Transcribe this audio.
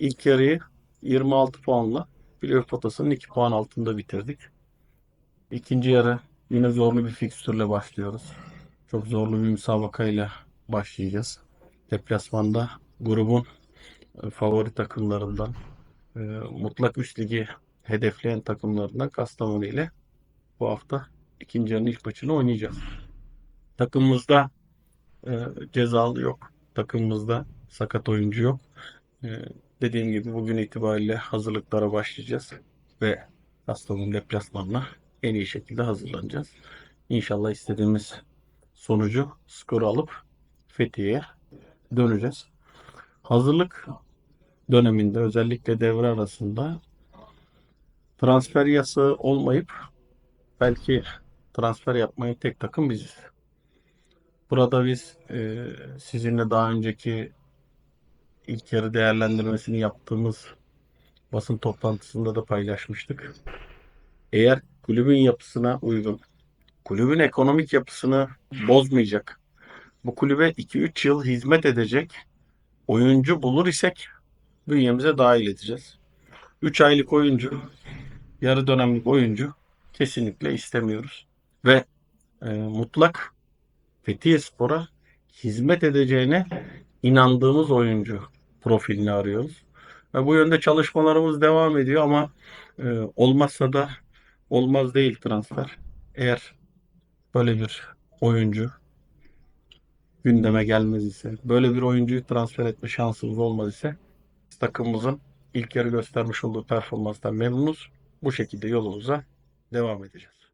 ilk yarıyı 26 puanla playoff potasının 2 puan altında bitirdik. İkinci yarı yine zorlu bir fikstürle başlıyoruz. Çok zorlu bir müsabakayla başlayacağız. Deplasmanda grubun e, favori takımlarından e, mutlak üst ligi hedefleyen takımlarından Kastamonu ile bu hafta ikinci yarının ilk maçını oynayacağız. Takımımızda e, cezalı yok. Takımımızda sakat oyuncu yok. Dediğim gibi bugün itibariyle hazırlıklara başlayacağız ve Kastamonu deplasmanına en iyi şekilde hazırlanacağız. İnşallah istediğimiz sonucu skoru alıp Fethiye'ye döneceğiz. Hazırlık döneminde özellikle devre arasında transfer yasağı olmayıp belki transfer yapmayı tek takım biziz. Burada biz e, sizinle daha önceki ilk yarı değerlendirmesini yaptığımız basın toplantısında da paylaşmıştık. Eğer kulübün yapısına uygun, kulübün ekonomik yapısını bozmayacak, bu kulübe 2-3 yıl hizmet edecek oyuncu bulur isek bünyemize dahil edeceğiz. 3 aylık oyuncu, yarı dönemlik oyuncu kesinlikle istemiyoruz. Ve e, mutlak Fethiye Spor'a hizmet edeceğine inandığımız oyuncu profilini arıyoruz. Ve bu yönde çalışmalarımız devam ediyor ama e, olmazsa da olmaz değil transfer. Eğer böyle bir oyuncu gündeme gelmez ise, böyle bir oyuncuyu transfer etme şansımız olmaz ise takımımızın ilk yarı göstermiş olduğu performanstan memnunuz. Bu şekilde yolumuza devam edeceğiz.